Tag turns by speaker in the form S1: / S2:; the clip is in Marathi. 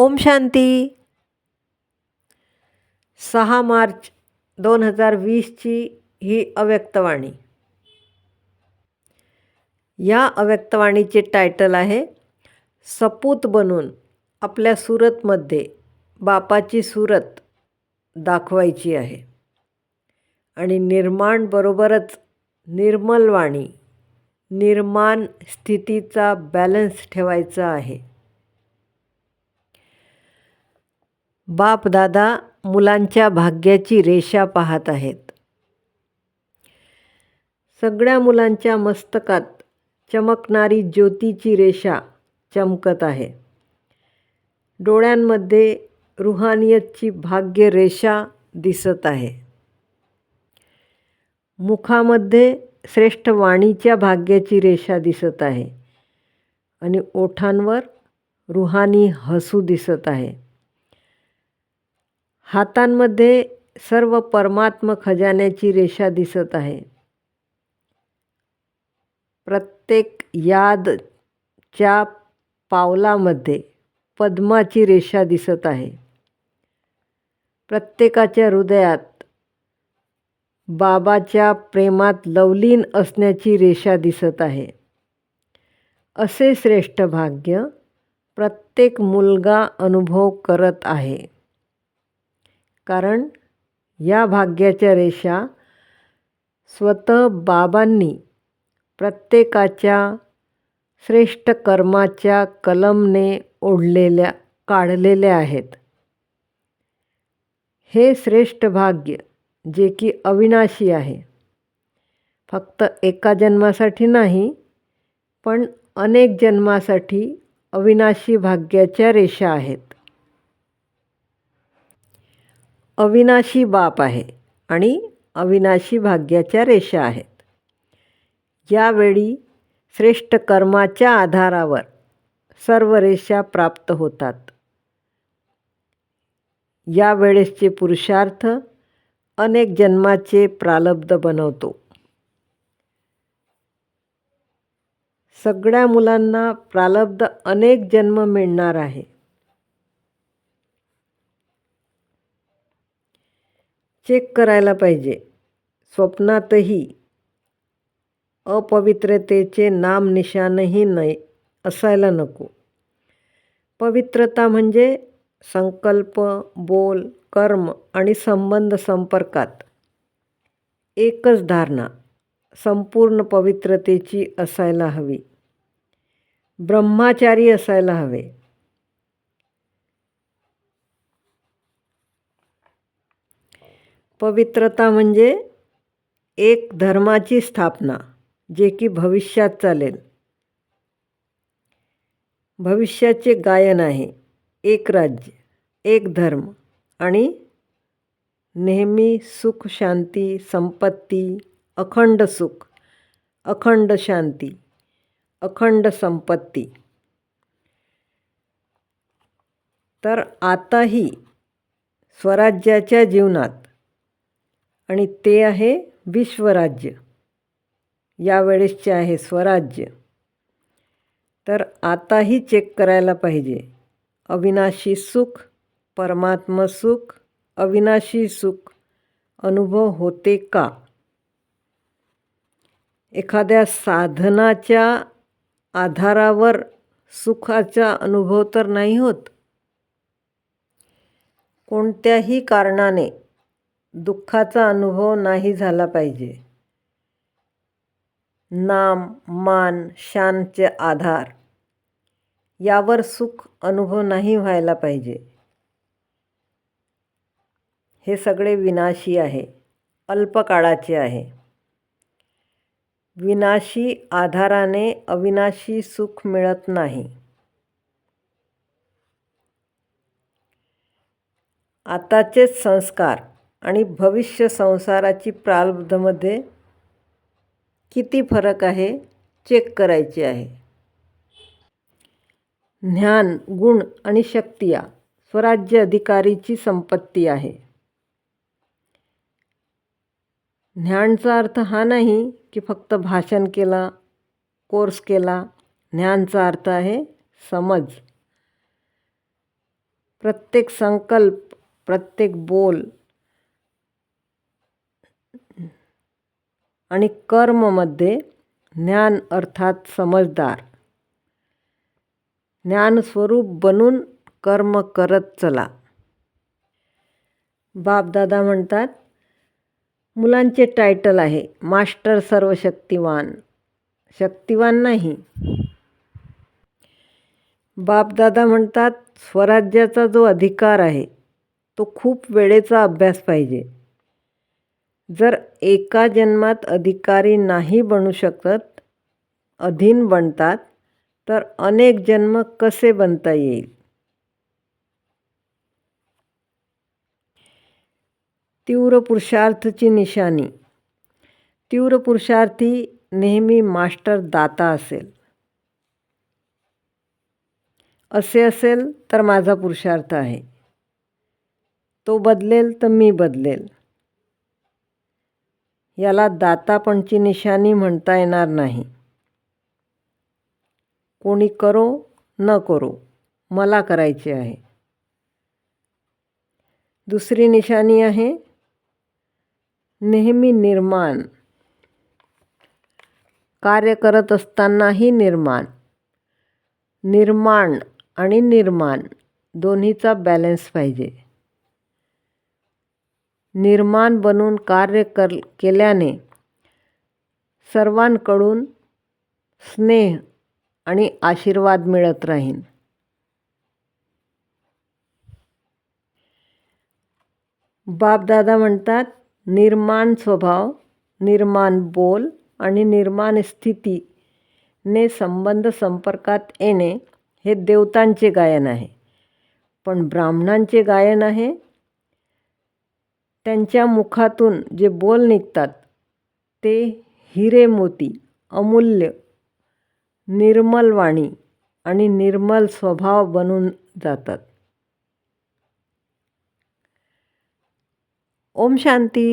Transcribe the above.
S1: ओम शांती. सहा मार्च दोन हजार वीसची ही अव्यक्तवाणी. या अव्यक्तवाणीचे टायटल आहे सपूत बनून आपल्या सुरतमध्ये बापाची सुरत दाखवायची आहे. आणि निर्माण बरोबरच निर्मलवाणी निर्माण स्थितीचा बॅलन्स ठेवायचा आहे. बाप दादा मुलांच्या भाग्याची रेषा पाहत आहेत. सगळ्या मुलांच्या मस्तकात चमकणारी ज्योतीची रेषा चमकत आहे. डोळ्यांमध्ये रुहानियतची भाग्य रेषा दिसत आहे. मुखामध्ये श्रेष्ठ वाणीच्या भाग्याची रेषा दिसत आहे. आणि ओठांवर रुहानी हसू दिसत आहे. हातांमध्ये सर्व परमात्म खजान्याची रेषा दिसत आहे. प्रत्येक यादच्या पावलामध्ये पद्माची रेषा दिसत आहे. प्रत्येकाच्या हृदयात बाबाच्या प्रेमात लवलीन असण्याची रेषा दिसत आहे. असे श्रेष्ठ भाग्य प्रत्येक मुलगा अनुभव करत आहे. कारण या भाग्याच्या रेषा स्वतः बाबांनी प्रत्येकाच्या श्रेष्ठ कर्माच्या कलमने ओढलेल्या काढलेल्या आहेत. हे श्रेष्ठ भाग्य जे की अविनाशी आहे. फक्त एका जन्मासाठी नाही पण अनेक जन्मासाठी अविनाशी भाग्याच्या रेषा आहेत. अविनाशी बाप आहे आणि अविनाशी भाग्याच्या रेषा आहेत. यावेळी श्रेष्ठ कर्माच्या आधारावर सर्व रेषा प्राप्त होतात. यावेळेसचे पुरुषार्थ अनेक जन्माचे प्रालब्ध बनवतो. सगळ्या मुलांना प्रालब्ध अनेक जन्म मिळणार आहे. चेक करायला पाहिजे. स्वप्नातही अपवित्रतेचे नाम निशानही नाही असायला नको. पवित्रता म्हणजे संकल्प बोल कर्म आणि संबंध संपर्कात. एकच धारणा संपूर्ण पवित्रतेची असायला हवी. ब्रह्माचारी असायला हवे. पवित्रता म्हणजे एक धर्माची स्थापना जे की भविष्यात चालेल. भविष्याचे गायन आहे. एक राज्य एक धर्म आणि नेहमी सुख शांती संपत्ती अखंड सुख अखंड शांती अखंड संपत्ती. तर आताही स्वराज्याच्या जीवनात आणि ते आहे विश्वराज्य. यावेळेसचे आहे स्वराज्य. तर आताही चेक करायला पाहिजे. अविनाशी सुख परमात्म सुख अविनाशी सुख अनुभव होते का? एखाद्या साधनाच्या आधारावर सुखाचा अनुभव तर नाही होत. कोणत्याही कारणाने दुःखाचा अनुभव नाही झाला पाहिजे. नाम मान शानचे आधार यावर सुख अनुभव नाही व्हायला पाहिजे. हे सगळे विनाशी आहे अल्पकाळाचे आहे. विनाशी आधाराने अविनाशी सुख मिळत नाही. आताचेच संस्कार आणि भविष्य संसाराची प्रारब्धमध्ये किती फरक आहे चेक करायचे आहे. ज्ञान गुण आणि शक्ती या स्वराज्य अधिकारीची संपत्ती आहे. ज्ञानचा अर्थ हा नाही की फक्त भाषण केला कोर्स केला ज्ञानचा अर्थ आहे समज. प्रत्येक संकल्प प्रत्येक बोल आणि कर्ममध्ये ज्ञान अर्थात समजदार. ज्ञानस्वरूप बनून कर्म करत चला. बापदादा म्हणतात मुलांचे टायटल आहे मास्टर सर्वशक्तिवान. शक्तिवान नाही. बापदादा म्हणतात स्वराज्याचा जो अधिकार आहे तो खूप वेळेचा अभ्यास पाहिजे. जर एका जन्मात अधिकारी नाही बनू शकत अधीन बनतात तर अनेक जन्म कसे बनता येईल? तीव्र पुरुषार्थची निशाणी. तीव्र पुरुषार्थी नेहमी मास्टर दाता असेल. असे असेल तर माझा पुरुषार्थ आहे. तो बदलेल तर मी बदलेल. याला दातापणची निशाणी म्हणता येणार नाही. कोणी करो न करो मला करायचे आहे. दुसरी निशाणी आहे नेहमी निर्माण. कार्य करत असतानाही निर्माण. निर्माण आणि निर्माण दोन्हीचा बॅलन्स पाहिजे. निर्माण बनून कार्य कर केल्याने सर्वांकडून स्नेह आणि आशीर्वाद मिळत राहीन. बापदादा म्हणतात निर्माण स्वभाव निर्माण बोल आणि निर्माण स्थितीने संबंध संपर्कात येणे हे देवतांचे गायन आहे. पण ब्राह्मणांचे गायन आहे त्यांच्या मुखातून जे बोल निघतात ते हिरे मोती अमूल्य निर्मल वाणी आणि निर्मल स्वभाव बनून जातात. ओम शांती.